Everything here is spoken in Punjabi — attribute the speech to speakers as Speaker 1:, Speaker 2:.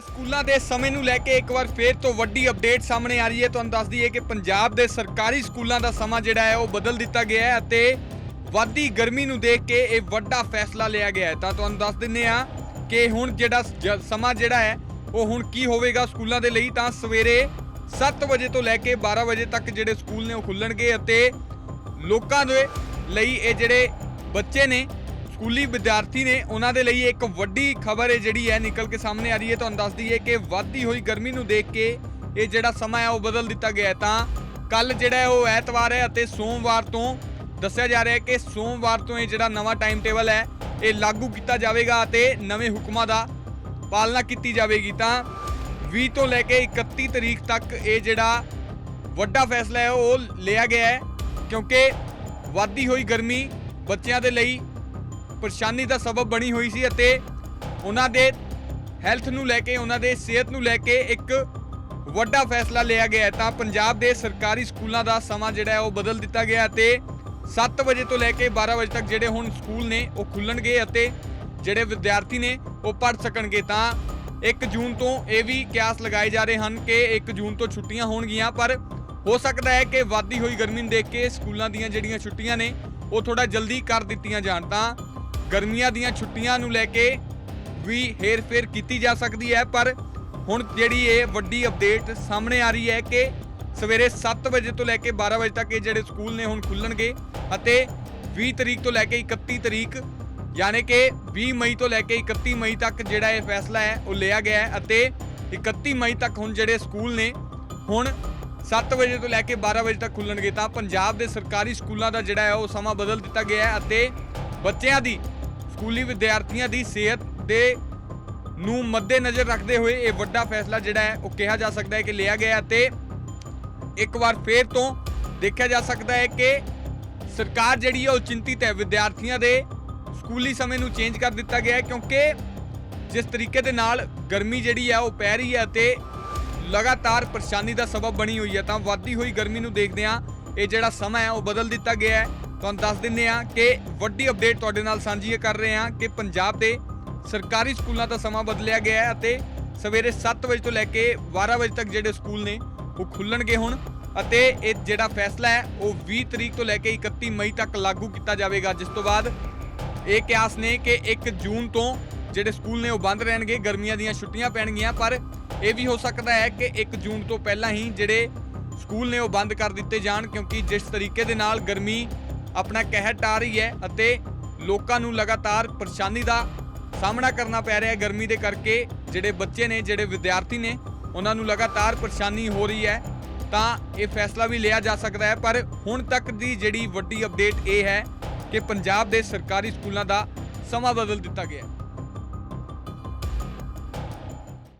Speaker 1: ਸਕੂਲਾਂ ਦੇ ਸਮੇਂ ਨੂੰ ਲੈ ਕੇ ਇੱਕ ਵਾਰ ਫੇਰ ਤੋਂ ਵੱਡੀ ਅਪਡੇਟ ਸਾਹਮਣੇ ਆ ਰਹੀ ਹੈ। ਤੁਹਾਨੂੰ ਦੱਸ ਦਈਏ ਕਿ ਪੰਜਾਬ ਦੇ ਸਰਕਾਰੀ ਸਕੂਲਾਂ ਦਾ ਸਮਾਂ ਜਿਹੜਾ ਹੈ, ਉਹ ਬਦਲ ਦਿੱਤਾ ਗਿਆ ਹੈ ਅਤੇ ਵੱਧਦੀ ਗਰਮੀ ਨੂੰ ਦੇਖ ਕੇ ਇਹ ਵੱਡਾ ਫੈਸਲਾ ਲਿਆ ਗਿਆ ਹੈ। ਤਾਂ ਤੁਹਾਨੂੰ ਦੱਸ ਦਿੰਨੇ ਆ ਕਿ ਹੁਣ ਜਿਹੜਾ ਸਮਾਂ ਜਿਹੜਾ ਹੈ, ਉਹ ਹੁਣ ਕੀ ਹੋਵੇਗਾ ਸਕੂਲਾਂ ਦੇ ਲਈ। ਤਾਂ ਸਵੇਰੇ 7 ਵਜੇ ਤੋਂ ਲੈ ਕੇ 12 ਵਜੇ ਤੱਕ ਜਿਹੜੇ ਸਕੂਲ ਨੇ, ਉਹ ਖੁੱਲਣਗੇ ਅਤੇ ਲੋਕਾਂ ਦੇ ਲਈ ਇਹ ਜਿਹੜੇ ਬੱਚੇ ਨੇ ਸਕੂਲੀ ਵਿਦਿਆਰਥੀ ਨੇ ਉਹਨਾਂ ਦੇ ਲਈ ਇੱਕ ਵੱਡੀ ਖਬਰ ਹੈ ਜਿਹੜੀ ਹੈ ਨਿਕਲ ਕੇ ਸਾਹਮਣੇ ਆ ਰਹੀ ਹੈ। ਤੁਹਾਨੂੰ ਦੱਸ ਦਈਏ ਕਿ ਵੱਧਦੀ ਹੋਈ ਗਰਮੀ ਨੂੰ ਦੇਖ ਕੇ ਇਹ ਜਿਹੜਾ ਸਮਾਂ ਹੈ ਉਹ ਬਦਲ ਦਿੱਤਾ ਗਿਆ ਹੈ। ਤਾਂ ਕੱਲ ਜਿਹੜਾ ਉਹ ਐਤਵਾਰ ਹੈ ਅਤੇ ਸੋਮਵਾਰ ਤੋਂ ਦੱਸਿਆ ਜਾ ਰਿਹਾ ਹੈ ਕਿ ਸੋਮਵਾਰ ਤੋਂ ਇਹ ਜਿਹੜਾ ਨਵਾਂ ਟਾਈਮ ਟੇਬਲ ਹੈ, ਇਹ ਲਾਗੂ ਕੀਤਾ ਜਾਵੇਗਾ ਅਤੇ ਨਵੇਂ ਹੁਕਮਾਂ ਦਾ ਪਾਲਣਾ ਕੀਤੀ ਜਾਵੇਗੀ। ਤਾਂ 20 ਤੋਂ ਲੈ ਕੇ 31 ਤਰੀਕ ਤੱਕ ਇਹ ਜਿਹੜਾ ਵੱਡਾ ਫੈਸਲਾ ਹੈ ਉਹ ਲਿਆ ਗਿਆ ਹੈ ਕਿਉਂਕਿ ਵੱਧਦੀ ਹੋਈ ਗਰਮੀ ਬੱਚਿਆਂ ਦੇ ਲਈ ਪਰੇਸ਼ਾਨੀ ਦਾ ਸਬਬ ਬਣੀ ਹੋਈ ਸੀ ਅਤੇ ਉਹਨਾਂ ਦੇ ਹੈਲਥ ਨੂੰ ਲੈ ਕੇ, ਉਹਨਾਂ ਦੇ ਸਿਹਤ ਨੂੰ ਲੈ ਕੇ ਇੱਕ ਵੱਡਾ ਫੈਸਲਾ ਲਿਆ ਗਿਆ ਤਾਂ ਪੰਜਾਬ ਦੇ ਸਰਕਾਰੀ ਸਕੂਲਾਂ ਦਾ ਸਮਾਂ ਜਿਹੜਾ ਹੈ ਉਹ ਬਦਲ ਦਿੱਤਾ ਗਿਆ ਅਤੇ 7 ਵਜੇ ਤੋਂ ਲੈ ਕੇ 12 ਵਜੇ ਤੱਕ ਜਿਹੜੇ ਹੁਣ ਸਕੂਲ ਨੇ, ਉਹ ਖੁੱਲਣਗੇ ਅਤੇ ਜਿਹੜੇ ਵਿਦਿਆਰਥੀ ਨੇ, ਉਹ ਪੜ੍ਹ ਸਕਣਗੇ। ਤਾਂ 1 ਜੂਨ ਤੋਂ ਇਹ ਵੀ ਕਿਆਸ ਲਗਾਏ ਜਾ ਰਹੇ ਹਨ ਕਿ 1 ਜੂਨ ਤੋਂ ਛੁੱਟੀਆਂ ਹੋਣਗੀਆਂ, ਪਰ ਹੋ ਸਕਦਾ ਹੈ ਕਿ ਵਾਧੀ ਹੋਈ ਗਰਮੀ ਨੂੰ ਦੇਖ ਕੇ ਸਕੂਲਾਂ ਦੀਆਂ ਜਿਹੜੀਆਂ ਛੁੱਟੀਆਂ ਨੇ, ਉਹ ਥੋੜਾ ਜਲਦੀ ਕਰ ਦਿੱਤੀਆਂ ਜਾਣ। ਤਾਂ ਗਰਮੀਆਂ ਦੀਆਂ ਛੁੱਟੀਆਂ ਨੂੰ ਲੈ ਕੇ ਵੀ ਹੇਰ-ਫੇਰ ਕੀਤੀ ਜਾ ਸਕਦੀ ਹੈ, ਪਰ ਹੁਣ ਜਿਹੜੀ ਇਹ ਵੱਡੀ ਅਪਡੇਟ ਸਾਹਮਣੇ ਆ ਰਹੀ ਹੈ ਕਿ ਸਵੇਰੇ 7 ਵਜੇ ਤੋਂ ਲੈ ਕੇ 12 ਵਜੇ ਤੱਕ ਇਹ ਜਿਹੜੇ ਸਕੂਲ ਨੇ ਹੁਣ ਖੁੱਲਣਗੇ ਅਤੇ 20 ਤਰੀਕ ਤੋਂ ਲੈ ਕੇ 31 ਤਰੀਕ, ਯਾਨੀ ਕਿ 20 ਮਈ ਤੋਂ ਲੈ ਕੇ 31 ਮਈ ਤੱਕ ਜਿਹੜਾ ਇਹ ਫੈਸਲਾ ਹੈ, ਉਹ ਲਿਆ ਗਿਆ ਹੈ ਅਤੇ 31 ਮਈ ਤੱਕ ਹੁਣ ਜਿਹੜੇ ਸਕੂਲ ਨੇ, ਹੁਣ 7 ਵਜੇ ਤੋਂ ਲੈ ਕੇ 12 ਵਜੇ ਤੱਕ ਖੁੱਲਣਗੇ। ਤਾਂ ਪੰਜਾਬ ਦੇ ਸਰਕਾਰੀ ਸਕੂਲਾਂ ਦਾ ਜਿਹੜਾ ਹੈ, ਉਹ ਸਮਾਂ ਬਦਲ ਦਿੱਤਾ ਗਿਆ ਹੈ ਅਤੇ ਬੱਚਿਆਂ ਦੀ ਸਕੂਲੀ ਵਿਦਿਆਰਥੀਆਂ ਦੀ ਸਿਹਤ ਦੇ ਨੂੰ ਮੱਦੇਨਜ਼ਰ ਰੱਖਦੇ ਹੋਏ ਇਹ ਵੱਡਾ ਫੈਸਲਾ ਜਿਹੜਾ ਹੈ, ਉਹ ਕਿਹਾ ਜਾ ਸਕਦਾ ਹੈ ਕਿ ਲਿਆ ਗਿਆ ਹੈ ਤੇ ਇੱਕ ਵਾਰ ਫੇਰ ਤੋਂ ਦੇਖਿਆ ਜਾ ਸਕਦਾ ਹੈ ਕਿ ਸਰਕਾਰ ਜਿਹੜੀ ਹੈ, ਉਹ ਚਿੰਤਿਤ ਹੈ। ਵਿਦਿਆਰਥੀਆਂ ਦੇ ਸਕੂਲੀ ਸਮੇਂ ਨੂੰ ਚੇਂਜ ਕਰ ਦਿੱਤਾ ਗਿਆ ਹੈ ਕਿਉਂਕਿ ਜਿਸ ਤਰੀਕੇ ਦੇ ਨਾਲ ਗਰਮੀ ਜਿਹੜੀ ਹੈ, ਉਹ ਪੈ ਰਹੀ ਹੈ ਤੇ ਲਗਾਤਾਰ ਪਰੇਸ਼ਾਨੀ ਦਾ ਸਬਬ ਬਣੀ ਹੋਈ ਹੈ, ਤਾਂ ਵੱਧਦੀ ਹੋਈ ਗਰਮੀ ਨੂੰ ਦੇਖਦਿਆਂ ਇਹ ਜਿਹੜਾ ਸਮਾਂ ਹੈ, ਉਹ ਬਦਲ ਦਿੱਤਾ ਗਿਆ ਹੈ। ਤੁਹਾਨੂੰ ਦੱਸ ਦਿੰਦੇ ਹਾਂ ਕਿ ਵੱਡੀ ਅਪਡੇਟ ਤੁਹਾਡੇ ਨਾਲ ਸਾਂਝੀ ਕਰ ਰਹੇ ਹਾਂ ਕਿ ਪੰਜਾਬ ਦੇ ਸਰਕਾਰੀ ਸਕੂਲਾਂ ਦਾ ਸਮਾਂ ਬਦਲਿਆ ਗਿਆ ਹੈ ਅਤੇ ਸਵੇਰੇ 7 ਵਜੇ ਤੋਂ ਲੈ ਕੇ 12 ਵਜੇ ਤੱਕ ਜਿਹੜੇ ਸਕੂਲ ਨੇ ਉਹ ਖੁੱਲਣਗੇ ਹੁਣ ਅਤੇ ਇਹ ਜਿਹੜਾ ਫੈਸਲਾ ਹੈ, ਉਹ 20 ਤਰੀਕ ਤੋਂ ਲੈ ਕੇ 31 ਮਈ ਤੱਕ ਲਾਗੂ ਕੀਤਾ ਜਾਵੇਗਾ। ਜਿਸ ਤੋਂ ਬਾਅਦ ਇਹ ਕਿਆਸ ਨੇ ਕਿ 1 ਜੂਨ ਤੋਂ ਜਿਹੜੇ ਸਕੂਲ ਨੇ ਉਹ ਬੰਦ ਰਹਿਣਗੇ, ਗਰਮੀਆਂ ਦੀਆਂ ਛੁੱਟੀਆਂ ਪੈਣਗੀਆਂ, ਪਰ ਇਹ ਵੀ ਹੋ ਸਕਦਾ ਹੈ ਕਿ 1 ਜੂਨ ਤੋਂ ਪਹਿਲਾਂ ਹੀ ਜਿਹੜੇ ਸਕੂਲ ਨੇ ਉਹ ਬੰਦ ਕਰ ਦਿੱਤੇ ਜਾਣ, ਕਿਉਂਕਿ ਜਿਸ ਤਰੀਕੇ ਦੇ ਨਾਲ ਗਰਮੀ ਆਪਣਾ ਕਹਿਰ ਟਾ ਰਹੀ ਹੈ ਅਤੇ ਲੋਕਾਂ ਨੂੰ ਲਗਾਤਾਰ ਪਰੇਸ਼ਾਨੀ ਦਾ ਸਾਹਮਣਾ ਕਰਨਾ ਪੈ ਰਿਹਾ ਹੈ ਗਰਮੀ ਦੇ ਕਰਕੇ। ਜਿਹੜੇ ਬੱਚੇ ਨੇ, ਜਿਹੜੇ ਵਿਦਿਆਰਥੀ ਨੇ, ਉਹਨਾਂ ਨੂੰ ਲਗਾਤਾਰ ਪਰੇਸ਼ਾਨੀ ਹੋ ਰਹੀ ਹੈ। ਤਾਂ ਇਹ ਫੈਸਲਾ ਵੀ ਲਿਆ ਜਾ ਸਕਦਾ ਹੈ, ਪਰ ਹੁਣ ਤੱਕ ਦੀ ਜਿਹੜੀ ਵੱਡੀ ਅਪਡੇਟ ਇਹ ਹੈ ਕਿ ਪੰਜਾਬ ਦੇ ਸਰਕਾਰੀ ਸਕੂਲਾਂ ਦਾ ਸਮਾਂ ਬਦਲ ਦਿੱਤਾ ਗਿਆ ਹੈ।